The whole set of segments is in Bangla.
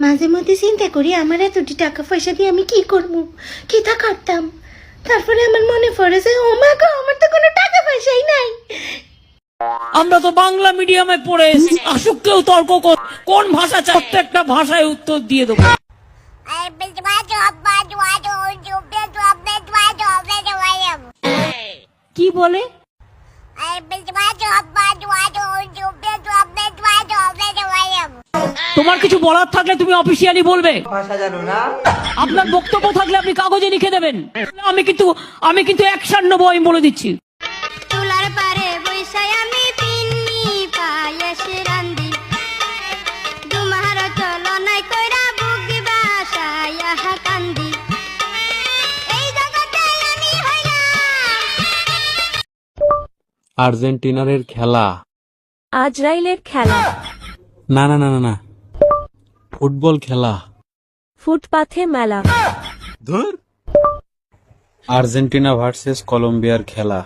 মাঝে মধ্যে চিন্তা করি আমার এতটি টাকা পয়সা দিয়ে আমি কি করব কি তা করতাম তারপরে আমার মনে পড়ে যে ও মা গো আমার তো কোনো টাকা পয়সাই নাই আমরা তো বাংলা মিডিয়ামে পড়ে এসেছি আসুক কেউ তর্ক কর কোন ভাষা চাই প্রত্যেকটা ভাষায় উত্তর দিয়ে দেবো কি বলে তোমার কিছু বলার থাকলে তুমি অফিসিয়ালি বলবে। আপনার বক্তব্য থাকলে আপনি কাগজে লিখে দেবেন। আমি কিন্তু আমি কিন্তু অ্যাকশন নেব আমি বলে দিচ্ছি। তুলার পারে বৈশাই আমি পিন্নি পায়েস রান্দি দুমার চলনাই কইরা বুক বাসায়া কান্দি। এই জগতে আমি হইলাম। আর্জেন্টিনারের খেলা। আজরাইলের খেলা। না না না না না। ফুটবল খেলা। ফুটপাথে মেলা। ধর। আর্জেন্টিনা ভার্সেস কলম্বিয়ার খেলা।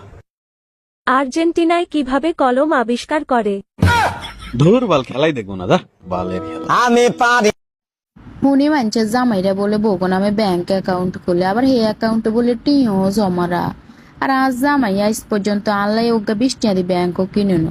আর্জেন্টিনায় কীভাবে কলম আবিষ্কার করে? ধর বাল খেলাই দেখব না দা বালের খেলা। মনে মানছে জামাইরা বলে বউকো নামে ব্যাংক অ্যাকাউন্ট খুলে আবার হে অ্যাকাউন্টে বলে টিও জমারা। আর আজ জামাই আজ পর্যন্ত আল্লাহ ওগা বৃষ্টি আদি ব্যাংকও কিনুন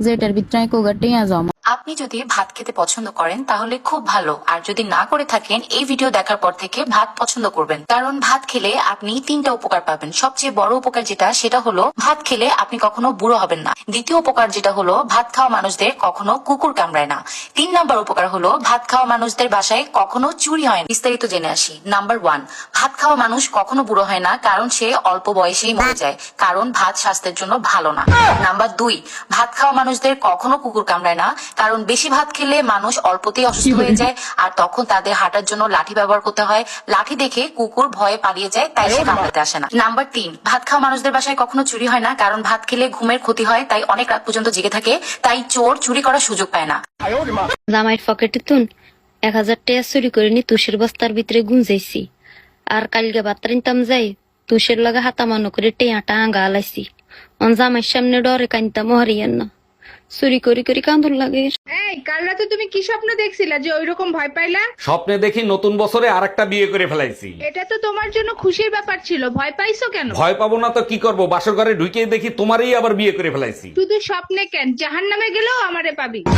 যেটার ভিতরে কোগা টিয়া জমা আপনি যদি ভাত খেতে পছন্দ করেন, তাহলে খুব ভালো। আর যদি না করে থাকেন, এই ভিডিও দেখার পর থেকে ভাত পছন্দ করবেন। কারণ ভাত খেলে আপনি তিনটা উপকার পাবেন। সবচেয়ে বড় উপকার যেটা, সেটা হলো ভাত খেলে আপনি কখনো বুড়ো হবেন না। দ্বিতীয় উপকার যেটা হলো, ভাত খাওয়া মানুষদের কখনো কুকুর কামড়ায় না। তিন নাম্বার উপকার হলো, ভাত খাওয়া মানুষদের বাসায় কখনো চুরি হয় না। বিস্তারিত জেনে আসি। নাম্বার ওয়ান, ভাত খাওয়া মানুষ কখনো বুড়ো হয় না, কারণ সে অল্প বয়সেই মরে যায়। কারণ ভাত স্বাস্থ্যের জন্য ভালো না। নাম্বার দুই, ভাত খাওয়া মানুষদের কখনো কুকুর কামড়ায় না কারণ বেশি ভাত খেলে মানুষ অল্পতেই অসুস্থ হয়ে যায় আর তখন তাদের হাঁটার জন্য লাঠি ব্যবহার করতে হয়। লাঠি দেখে কুকুর ভয়ে পালিয়ে যায় তাই সে কামড়াতে আসে না। নাম্বার তিন ভাত খাওয়া মানুষদের বাসায় কখনো চুরি হয় না কারণ ভাত খেলে ঘুমের ক্ষতি হয় তাই অনেক রাত পর্যন্ত জেগে থাকে তাই চোর চুরি করার সুযোগ পায় না। জামাইয়ের পকেটে তুন এক হাজার টাকা চুরি করে নি তুষের বস্তার ভিতরে গুঞ্জাইছি আর কালকে বাত্রা নিতাম যাই তুষের লগে হাতামানো করে টেয়াটা আঙ্গা আলাইছি। অন জামাইয়ের সামনে ডরে কান্তাম হারিয়েন না। চুরি করি করি কান্দন লাগে। এই কাল রাতে তুমি কি স্বপ্ন দেখছিলা যে ওইরকম ভয় পাইলা? স্বপ্নে দেখি নতুন বছরে আরেকটা বিয়ে করে ফেলাইছি। এটা তো তোমার জন্য খুশির ব্যাপার ছিল। ভয় পাইছো কেন? ভয় পাবো না তো কি করব? বাসর ঘরে ঢুকে দেখি তোমারই আবার বিয়ে করে ফেলাইছি। শুধু স্বপ্নে কেন? জাহান নামে গেলেও আমারে পাবি।